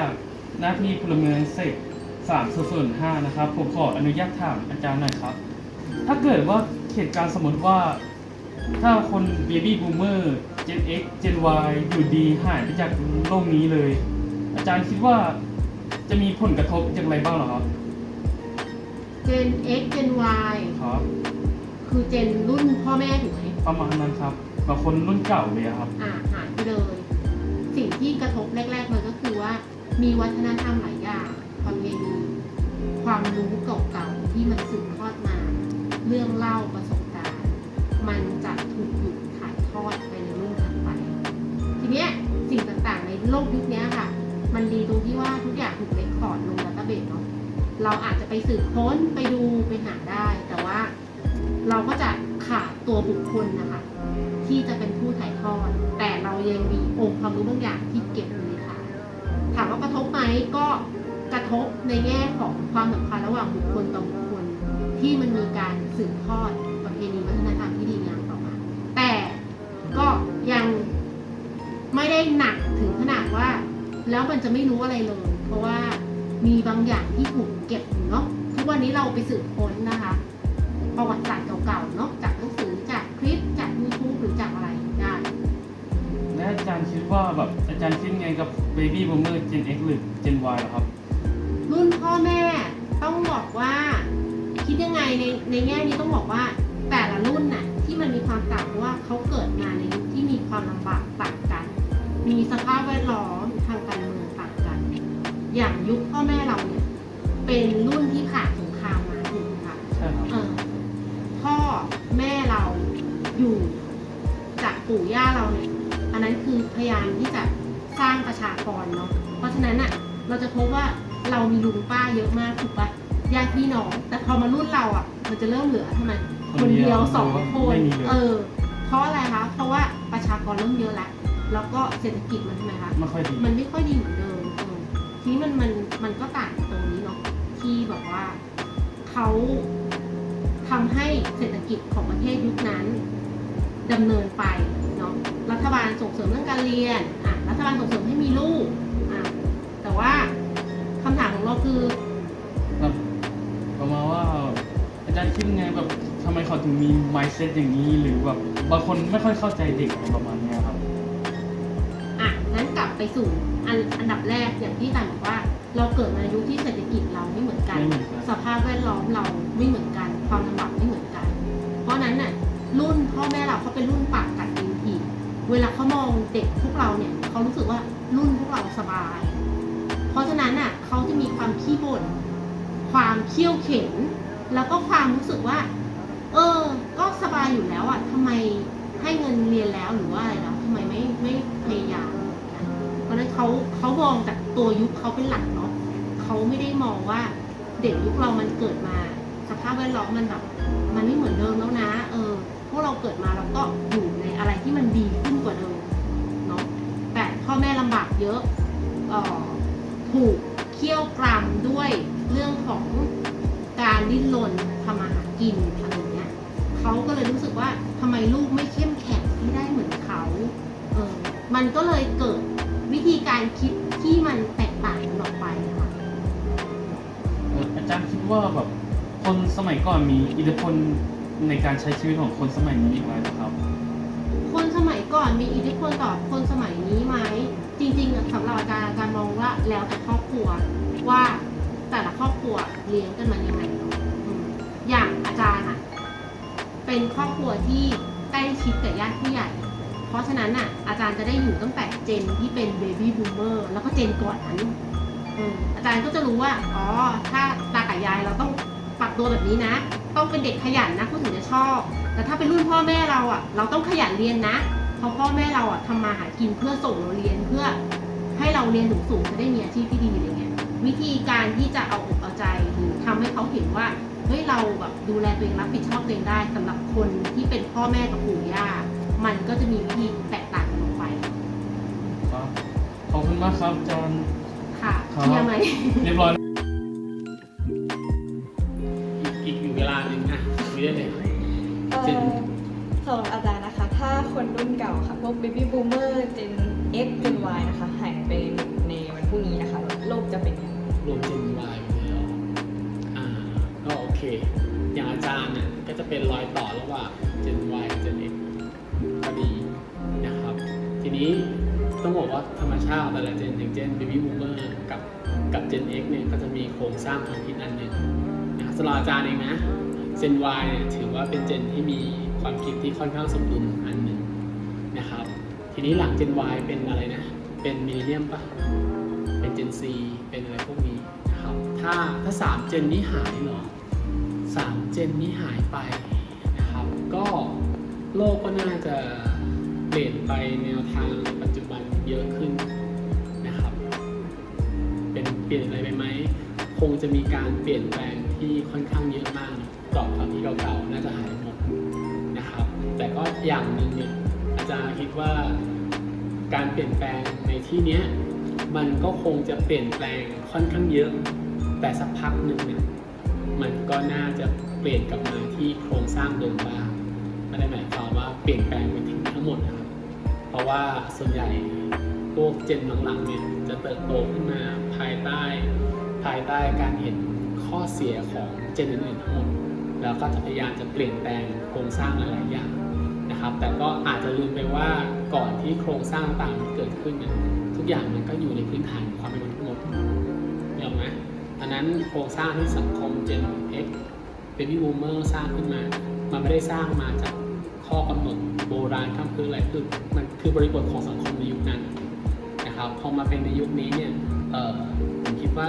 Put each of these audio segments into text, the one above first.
จากหน้าที่พลเมืองเสกสามส่วนห้านะครับ ผมขออนุญาตถามอาจารย์หน่อยครับ ถ้าเกิดว่าเหตุการณ์สมมติว่า ถ้าคน Baby Boomer Gen X Gen Y อยู่ดีหายไปจากโลกนี้เลย อาจารย์คิดว่าจะมีผลกระทบอย่างไรบ้างเหรอครับ Gen X Gen Y ครับ คือเจนรุ่นพ่อแม่ถูกไหมประมาณนั้นครับบางคนรุ่นเก่าเลยอะครับ อ่าหายไปเลย สิ่งที่กระทบแรกๆเลยก็คือว่า มีวัฒนธรรมหลายอย่างประเพณีความรู้เก่าๆที่มันสืบทอดมา เรื่องเล่าประสบการณ์มันจะถูกหยุดถ่ายทอดไปในรุ่นถัดไป ทีเนี้ยสิ่งต่างๆในโลกยุคเนี้ยค่ะ มันดีตรงที่ว่าทุกอย่างถูกเรคคอร์ดลงดัตเตอร์เบสเนาะเราอาจจะไปสืบค้นไปดูไปหาได้ แต่ว่าเราก็จะขาดตัวบุคคลนะคะ ที่จะเป็นผู้ถ่ายทอด แต่เรายังมีองค์ความรู้บางอย่างที่เก็บอยู่ ถามว่ากระทบไหมก็กระทบในแง่ของความสัมพันธ์ระหว่างบุคคลต่อบุคคลที่มันมีการสืบทอดประเพณีวัฒนธรรมที่ดีงามต่อมา แต่ก็ยังไม่ได้หนักถึงขนาดว่า แล้วมันจะไม่รู้อะไรเลย เพราะว่ามีบางอย่างที่ถูกเก็บอยู่เนาะทุกวันนี้เราไปสืบค้นนะคะ ประวัติศาสตร์เก่าๆ จารย์คิดไงกับ Baby Boomer Gen X หรือ Gen Y เหรอครับ รุ่นพ่อแม่ต้องบอกว่า คิดยังไงในในแง่นี้ต้องบอกว่าแต่ละรุ่นน่ะที่มันมีความต่างเพราะว่าเขาเกิดมาในยุคที่มีความลำบากต่างกัน มีสภาพแวดล้อมทางการเมืองต่างกัน อย่างยุคพ่อแม่เราเนี่ยเป็นรุ่นที่ผ่านสงครามมาถูกไหมคะใช่ครับเออพ่อแม่เราอยู่จากปู่ย่าเราเนี่ยอันนั้นคือพยายามที่จะ สร้างประชากรเนาะ เพราะฉะนั้นอะเราจะพบว่าเรามีลุงป้าเยอะมากถูกปะญาติพี่น้อง แต่พอมารุ่นเราอะมันจะเริ่มเหลือทำไมคนเดียวสองคนไม่มีเลยเออ เพราะอะไรคะ เพราะว่าประชากรเริ่มเยอะแล้วแล้วก็เศรษฐกิจมันทำไมคะไม่ค่อยดีมันไม่ค่อยดีเหมือนเดิมเออทีนี้มันมันมันก็ต่างตรงนี้เนาะที่แบบว่าเขาทำให้เศรษฐกิจของประเทศยุคนั้นดำเนินไปเนาะรัฐบาลส่งเสริมเรื่องการเรียนอะ รัฐบาลส่งเสริมให้มีลูกอะแต่ว่าคำถามของเราคือ แบบประมาณว่าอาจารย์คิดไงแบบทำไมเขาถึงมี mindset อย่างนี้ หรือแบบบางคนไม่ค่อยเข้าใจเด็กอะไรประมาณเนี้ยครับ อะงั้นกลับไปสู่อันอันดับแรกอย่างที่อาจารย์บอกว่า เราเกิดมาในยุคที่เศรษฐกิจเราไม่เหมือนกัน ไม่เหมือนกัน สภาพแวดล้อมเราไม่เหมือนกัน ความลำบากไม่เหมือนกัน เพราะฉะนั้นน่ะรุ่นพ่อแม่เราเขาเป็นรุ่นปากกัดตีนถีบ เวลาเขามองเด็กพวกเราเนี่ยเขารู้สึกว่ารุ่นพวกเราสบาย เพราะฉะนั้นน่ะเขาจะมีความขี้บ่นความเคี่ยวเข็น แล้วก็ความรู้สึกว่า เออ ก็สบายอยู่แล้วอะทำไมให้เงินเรียนแล้วหรือว่าอะไรแล้วทำไมไม่ไม่พยายามเพราะฉะนั้นเขาเขามองจากตัวยุคเขาเป็นหลักเนาะเขาไม่ได้มองว่าเด็กยุคเรามันเกิดมา สภาพแวดล้อมมันแบบมันไม่เหมือนเดิมแล้วนะ เออ พวกเราเกิดมาเราก็อยู่ในอะไรที่มันดีขึ้นกว่าเดิมเนาะแต่พ่อแม่ลำบากเยอะออถูกเคี่ยวกรำด้วยเรื่องของการดิ้นรนทำมาหากินอะไรอย่างเงี้ยเขาก็เลยรู้สึกว่าทำไมลูกไม่เข้มแข็งที่ได้เหมือนเขาเออมันก็เลยเกิดวิธีการคิดที่มันแตกต่างกันออกไปนะคะเอ่ออาจารย์คิดว่าแบบคนสมัยก่อนมีอิทธิพล ในการใช้ชีวิตของคนสมัยนี้อย่างไรนะครับคนสมัยก่อนมีอิทธิพลต่อคนสมัยนี้ไหมจริงๆอะสำหรับอาจารย์อาจารย์มองว่าแล้วแต่ครอบครัวว่าแต่ละครอบครัวเลี้ยงกันมายังไงเนาะอืมอย่างอาจารย์อะเป็นครอบครัวที่ใกล้ชิดกับญาติผู้ใหญ่ เพราะฉะนั้นอะอาจารย์จะได้อยู่ตั้งแต่เจนที่เป็นเบบี้บูมเมอร์แล้วก็เจนก่อนนั้นอออาจารย์ก็จะรู้ว่าอ๋อถ้าตากับยายเราต้อง ปรับตัวแบบนี้นะ ต้องเป็นเด็กขยันนะเขาถึงจะชอบ แต่ถ้าเป็นรุ่นพ่อแม่เราอะ เราต้องขยันเรียนนะเพราะพ่อแม่เราอะทำมาหากินเพื่อส่งเราเรียนเพื่อ ให้เราเรียนสูงๆจะได้มีอาชีพที่ดีอะไรเงี้ยวิธีการที่จะเอาอกเอาใจหรือทำให้เขาเห็นว่าเฮ้ยเราแบบดูแลตัวเองรับผิดชอบตัวเองได้สำหรับคนที่เป็นพ่อแม่กับปู่ย่ามันก็จะมีวิธีแตกต่างกันออกไปครับขอบคุณมากครับอาจารย์ค่ะครับเคลียร์ไหมเรียบร้อย ยได้เลยเอ่อเจน สำหรับอาจารย์นะคะ ถ้าคนรุ่นเก่าค่ะ พวก baby boomer gen X gen Y นะคะ หายไปในวันพรุ่งนี้นะคะ โลกจะเป็นยังไงรวม Gen Y ไปเลยเหรออ่า ก็โอเค อย่างอาจารย์เนี่ยก็จะเป็นรอยต่อระหว่าง Gen Y กับ Gen X พอดีนะครับ ทีนี้ต้องบอกว่าธรรมชาติแต่ละเจนอย่างเช่น Baby Boomer กับกับ Gen X เนี่ยก็จะมีโครงสร้างความคิดอันหนึ่งนะครับสำหรับอาจารย์เองนะ Gen Y เนี่ยถือว่าเป็นเจนที่มีความคิดที่ค่อนข้างสมดุลอันหนึ่งนะครับ ทีนี้หลัง Gen Y เป็นอะไรนะ เป็นมิลเลนเนียมปะเป็น Gen C เป็นอะไรพวกนี้นะครับ ถ้าถ้าสามเจนนี้หายเหรอสามเจนนี้หายไปนะครับ ก็โลกก็น่าจะเปลี่ยนไปแนวทางปัจจุบันเยอะขึ้นนะครับ เป็นเปลี่ยนอะไรไปไหม คงจะมีการเปลี่ยนแปลงที่ค่อนข้างเยอะมาก กรอบความที่เก่าๆน่าจะหายหมดนะครับ แต่ก็อย่างหนึ่งเนี่ยอาจารย์คิดว่าการเปลี่ยนแปลงในที่เนี้ยมันก็คงจะเปลี่ยนแปลงค่อนข้างเยอะ แต่สักพักหนึ่งเนี่ยมันก็น่าจะเปลี่ยนกลับมาที่โครงสร้างเดิมบ้างไม่ได้หมายความว่าเปลี่ยนแปลงไปถึงทั้งหมดนะครับ เพราะว่าส่วนใหญ่พวกเจนหลังๆเนี่ยจะเติบโตขึ้นมาภายใต้ ภายใต้การเห็นข้อเสียของเจนอื่นๆทั้งหมด แล้วก็จะพยายามจะเปลี่ยนแปลงโครงสร้างหลายๆอย่างนะครับแต่ก็อาจจะลืมไปว่าก่อนที่โครงสร้างต่างๆเกิดขึ้นเนี่ยทุกอย่างมันก็อยู่ในพื้นฐานความเป็นมนุษย์หมดเห็นไหมอันนั้นโครงสร้างที่สังคม Gen X Baby Boomer สร้างขึ้นมา มันไม่ได้สร้างมาจากข้อกำหนดโบราณข้ามคืนอะไรคือมันคือบริบทของสังคมในยุคนั้นนะครับพอมาเป็นในยุคนี้เนี่ยผมคิดว่า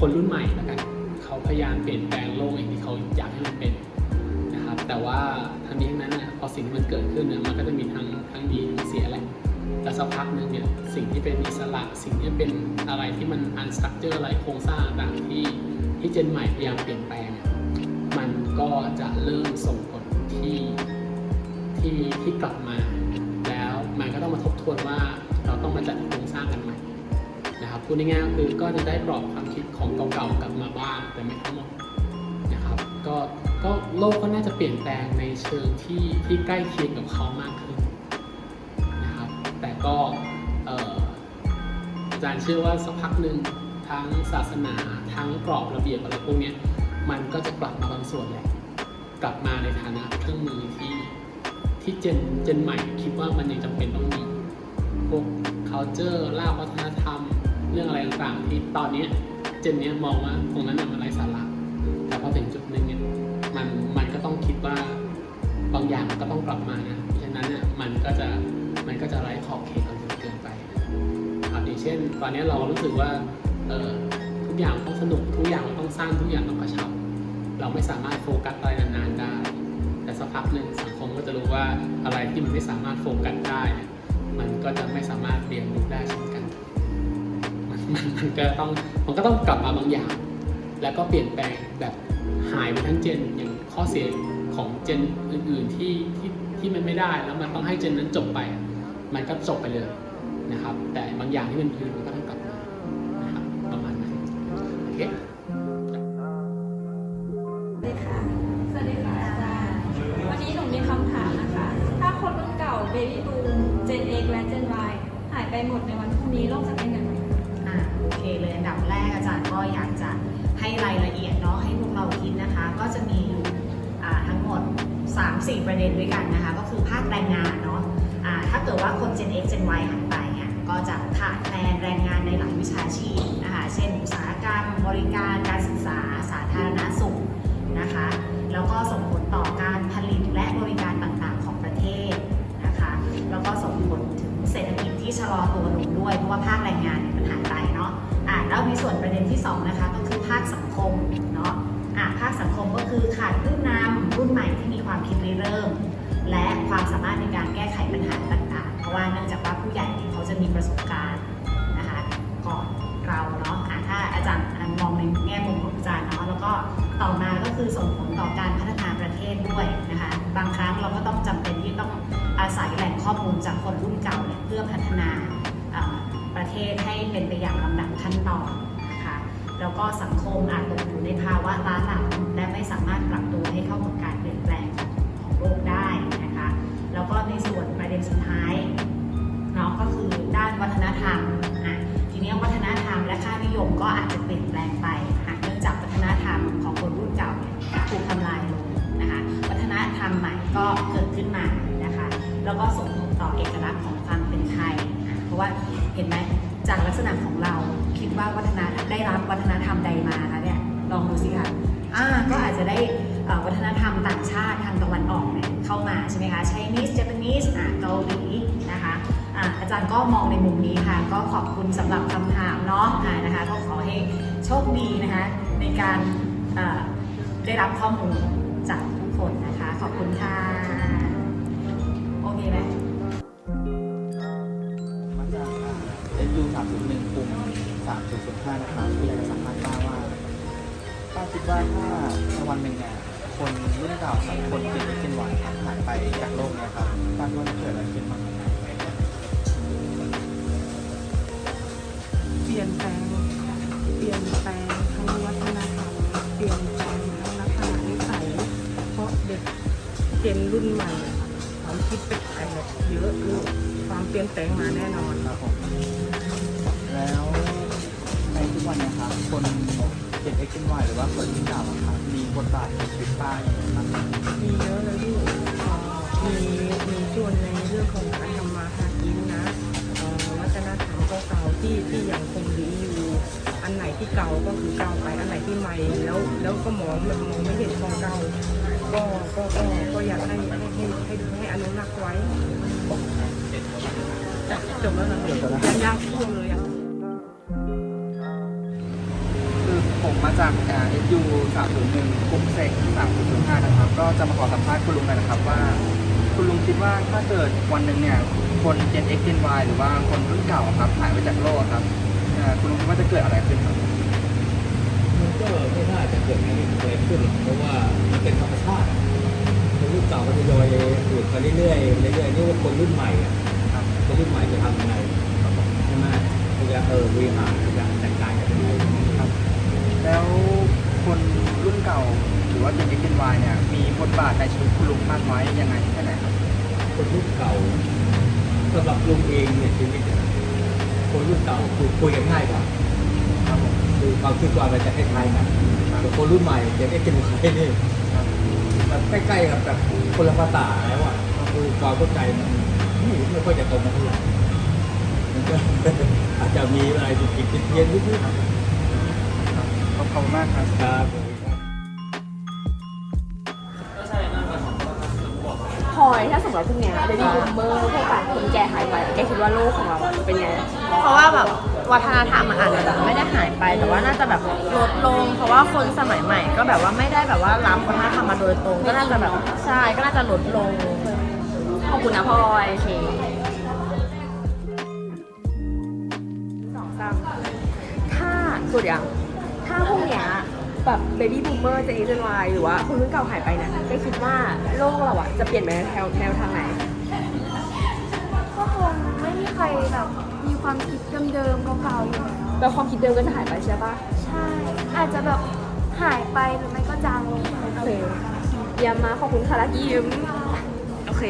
คนรุ่นใหม่แล้วกันเขาพยายามเปลี่ยนแปลงโลก สิ่งที่มันเกิดขึ้นเนี่ยมันก็จะมีทั้งทั้งดีทั้งเสียแหละแต่สักพักหนึ่งเนี่ยสิ่งที่เป็นอิสระสิ่งที่เป็นอะไรที่มันอันสตั๊กเจอร์อะไรโครงสร้างต่างที่ที่เจนใหม่พยายามเปลี่ยนแปลงมันก็จะเริ่มส่งผลที่ที่ที่กลับมา แล้วมันก็ต้องมาทบทวนว่าเราต้องมาจัดโครงสร้างกันใหม่นะครับพูดง่ายๆคือก็จะได้กรอบความคิดของเก่าๆกลับมาบ้างแต่ไม่ทั้งหมดนะครับก็ ก็โลกก็น่าจะเปลี่ยนแปลงในเชิงที่ที่ใกล้เคียงกับเขามากขึ้นนะครับ แต่ก็อาจารย์เชื่อว่าสักพักหนึ่งทั้งศาสนาทั้งกรอบระเบียบอะไรพวกนี้มันก็จะกลับมาบางส่วนแหละกลับมาในฐานะเครื่องมือที่ที่เจนเจนใหม่คิดว่ามันยังจำเป็นต้องมีพวก culture รากวัฒนธรรม เรื่องอะไรต่างๆที่ตอนนี้เจนนี้มองว่าตรงนั้นน่ะมันไร้สาระแต่พอถึงจุดหนึ่ง มันมันก็ต้องคิดว่าบางอย่างมันก็ต้องกลับมานะเพราะฉะนั้นเนี่ยมันก็จะมันก็จะไร้ขอบเขตจนเกินไปครับอย่างเช่น ตอนนี้เรารู้สึกว่าเออทุกอย่างต้องสนุกทุกอย่างเราต้องสร้างทุกอย่างต้องกระชับ เราไม่สามารถโฟกัสอะไรนานๆได้ แต่สักพักหนึ่งสังคมก็จะรู้ว่าอะไรที่มันไม่สามารถโฟกัสได้เนี่ยมันก็จะไม่สามารถเรียนรู้ได้เช่นกันมันมันก็ต้องมันก็ต้องกลับมาบางอย่าง แล้วก็เปลี่ยนแปลงแบบ หายไปทั้งเจนอย่างข้อเสียของเจนอื่นๆที่ที่ที่มันไม่ได้แล้วมันต้องให้เจนนั้นจบไปอะมันก็จบไปเลยนะครับ แต่บางอย่างที่มันยืนมันก็ต้องกลับมานะครับประมาณนั้นโอเคสวัสดีค่ะสวัสดีค่ะอาจารย์วันนี้หนูมีคำถามนะคะ ถ้าคนรุ่นเก่า Baby Boom Gen X และ Gen Y หายไปหมดในวันพรุ่งนี้โลกจะเป็นอย่างไรอะโอเคเลยอันดับแรกอาจารย์ก็อยากจะ ให้รายละเอียดเนาะให้พวกเราคิดนะคะ ก็จะมีอยู่ทั้งหมด 3-4 ประเด็นด้วยกันนะคะ ก็คือภาคแรงงานเนาะะถ้าเกิดว่าคน Gen X Gen Y หายไปเนี่ยก็จะขาดแคลนแรงงานในหลายวิชาชีพนะคะ เช่นอุตสาหกรรมบริการ จะมีประสบการณ์นะคะก่อนเราเนาะถ้าอาจารย์มองในแง่มุมของอาจารย์เนาะแล้วก็ต่อมาก็คือส่งผลต่อการพัฒนาประเทศด้วยนะคะบางครั้งเราก็ต้องจำเป็นที่ต้องอาศัยแหล่งข้อมูลจากคนรุ่นเก่าเนี่ยเพื่อพัฒนาอ่าประเทศให้เป็นไปอย่างลำดับขั้นตอนนะคะแล้วก็สังคมอาจตกอยู่ในภาวะล้าหลังและไม่สามารถปรับตัวให้เข้ากับการ จจะได้วัฒนธรรมต่างชาติทางตะวันออกเนี่ยเข้ามาใช่ไหมคะ Chinese Japanese อะเกาหลีนะคะอะอาจารย์ก็มองในมุมนี้ค่ะ ก็ขอบคุณสำหรับคำถามเนาะะนะคะก็ขอให้โชคดีนะคะในการได้รับข้อมูลจากทุกคนนะคะ ขอบคุณค่ะ โอเคไหมมาจากเอสยูสามศูนย์หนึ่งกลุ่มสามศูนย์ศูนย์ห้านะครับที่อยากจะสัมภาษณ์ป้าว่า ป้าคิดว่าถ้าในวันหนึ่งเนี่ยคนรุ่นเก่าครับคนเจนเอ็กเจนวายครับหายไปจากโลกเนี้ครับป้าคิดว่าจะเกิดอะไรขึ้นบ้างเปลี่ยนแปลง เปลี่ยนแปลงทั้งวัฒนธรรมเปลี่ยนแปลงทั้งลักษณะนิสัยเพราะเด็กเจนรุ่นใหม่ความคิดเป็นไปเยอะลูกความเปลี่ยนแปลงมาแน่นอนครับผมแล้วในทุกวันเนะครับคน เจนเอ็กเจนวายหรือว่าคนรุ่นเก่าอะครับมีบทบาทในชีวิตป้าอย่างไรบ้างครับมีเยอะเลยลูกเอ่อมีมีส่วนในเรื่องของการทำมาหากินนะเอ่อวัฒนธรรมเก่าๆที่ที่ยังคงดีอยู่ อันไหนที่เก่าก็คือเก่าไป อันไหนที่ใหม่แล้วแล้วก็มองแบบมองไม่เห็นของเก่า ก็ก็ก็ก็อยากให้ให้ให้ให้ให้อนุรักษ์ไว้จ้ะจบแล้วนะยังยากพูดเลยอะ 301ปุ๊กเซกม.ศูนย์ห้า.นะครับ ก็จะมาขอสัมภาษณ์คุณลุงหน่อยนะครับว่า คุณลุงคิดว่าถ้าเกิดวันหนึ่งเนี่ย คน Gen X Gen Y หรือว่าคนรุ่นเก่าครับหายไปจากโลกครับคุณลุงคิดว่าจะเกิดอะไรขึ้นครับ มันก็ไม่น่าจะเกิดอะไรขึ้นหรอกเพราะว่ามันเป็นธรรมชาติคนรุ่นเก่าก็ะยอยสูดไปเรื่อยๆเรื่อยๆนี่ว่าคนรุ่นใหม่ครับ คนรุ่นใหม่จะทำยังไงใช่ไหมเขาจะเออวิหารจะต่งการกันยังไง ครับ แล้ว คนรุ่นเก่าหรือว่า Gen X Gen Y เนี่ยมีบทบาทในชีวิตคุณลุงมากน้อยยังไงแค่ไหนครับคนรุ่นเก่าสำหรับลุงเองเนี่ยชีวิตเนี่ยคนรุ่นเก่าคือคุยกันง่ายกว่าครับผมคือความคิดว่ามันจะคล้ายๆกันแต่คนรุ่นใหม่จะได้กินไว้นี่ครับแบบใกล้ๆกับแบบคนละภาษาแล้วอะคือความเข้าใจมันไม่ค่อยจะตรงกันเท่าไหร่มันก็อาจจะมีอะไรผิดผิดเพี้ยนนิดๆครับข อบคุณมากครับ ครับพลอยถ้าสมมติว่าพวกเนี้ยเบบี้บูมเมอร์พวกแบบคนแก่หายไปแกคิดว่าโลกของเราอะเป็นไง เพราะว่าแบบวัฒนธรรมมันอาจจะแบบไม่ได้หายไป แต่ว่าน่าจะแบบลดลง เพราะว่าคนสมัยใหม่ ก็แบบว่าไม่ได้แบบว่ารับวัฒนธรรมมาโดยตรง ก็น่าจะแบบใช่ก็น่าจะลดลงขอบคุณนะพลอยโอเคสองสามถ้าสุดอย่างถ้าพวกเนี้ยแบบเบบี้บูมเมอร์จะเอเจนวหรือว่าคนรุ่นเก่าหายไปเนี่ยแกคิดว่าโลกเราอะจะเปลี่ยนไปในแนวแนวทางไหน ก็คงไม่มีใครแบบมีความคิดเดิมๆเก่าๆอยู่แล้วแล้วความคิดเดิมก็จะหายไปใช่ปะใช่ อาจจะแบบหายไปหรือไม่ก็จางลงไป โอเคเยี่ยมมากขอบคุณค่ะลักยิ้มโอเค